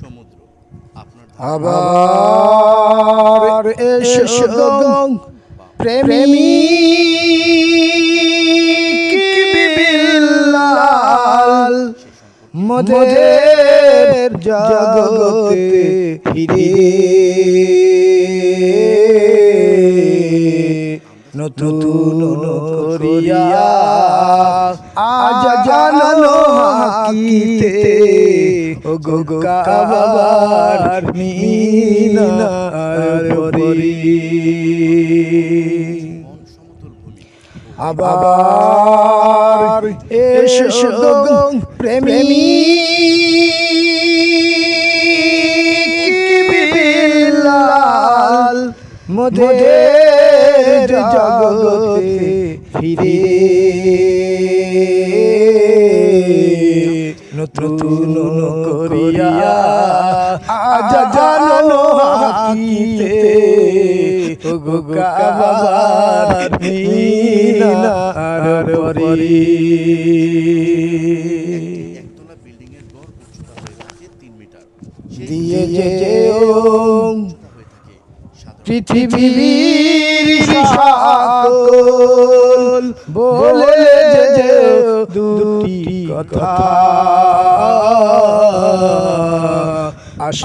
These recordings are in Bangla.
সমুদ্র আপনার আবার এসো প্রেমী বিল্লাল মোদের জগতে ফিরে। নতুন করিয়া আজ জানানো হাকিতে ও গো গো কাবার মিনার মন আবার এসো প্রেমী মোদের জগতে ফিরে। নতুন করিয়া আজ জানো হাকিতে। গো কাবার পরি। দিয়ে যে উচ্চতা সকল বলে যে দুটি কথা।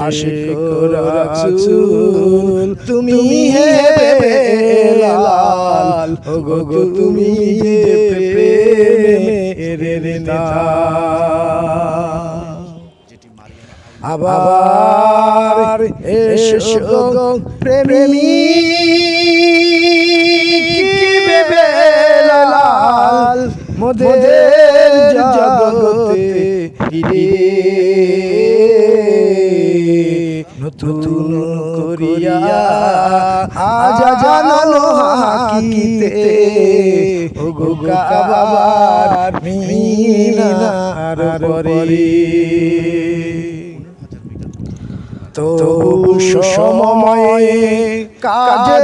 আশিক রাসূল তুমি হে বেলাল ও গো তুমি যে যেটি মারিয়ানা আবার এসো গো প্রেমী। ফিরে নতুন করিয়া আজ জানানো হাকিতে ও গো কাবার মিনার পরি তো সময়ে কাজে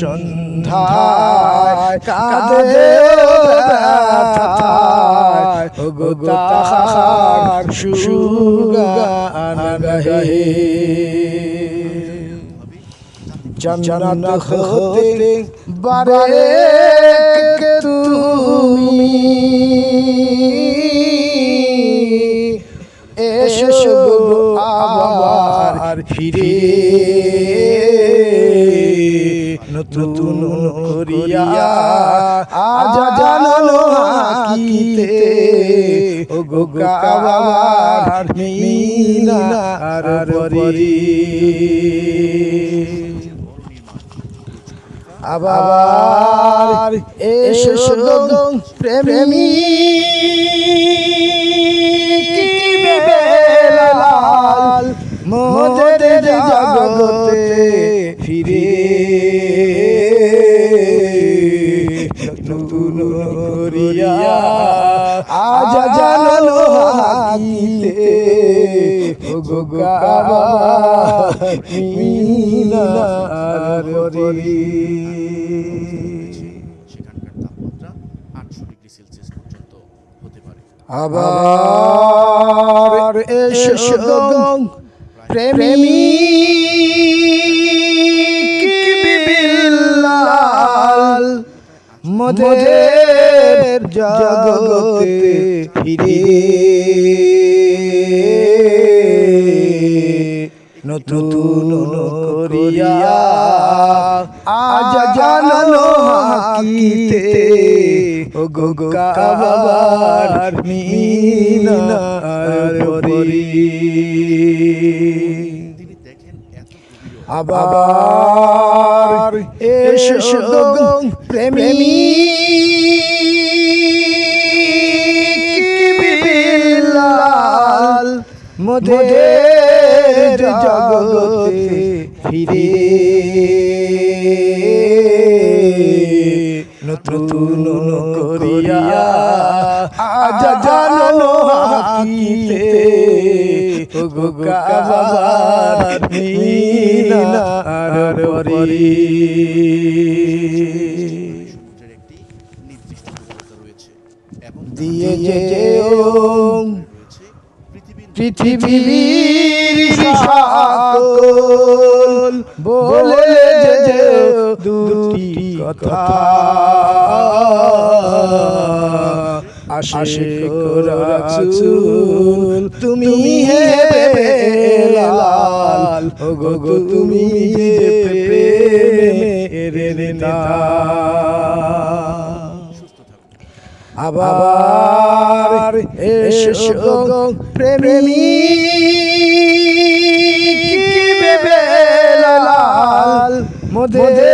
সন্ধ্যায় কাঁদে ব্যথায় ও গো তাহার সুগান গাহে। জান্নাত হতে বারে তুমি এসো আবার ফিরে। নতুন করিয়া আজ জানানো হাকিতে ও গো কাবার মিনার পরি। আবার এসো প্রেমী। বেলাল হাকিতে ও গো কাবা মিনার পরি আবার এসো প্রেমী। মোদের জগতে ফিরে নতুন করিয়া আজ জানানো হাকিতে। ও গো কাবার মিনার পরি। আবার এসো প্রেমী মোদের জগতে ফিরে। নতুন করিয়া আজ জানো হাকিতে। কাবার মিনার পরি। দিয়ে পৃথিবীর সকল বলে যেও দুটি কথা আশিক রাসূল তুমি হে বেলাল ও গো তুমি যে প্রেমের আবার এসো প্রেমী মোদের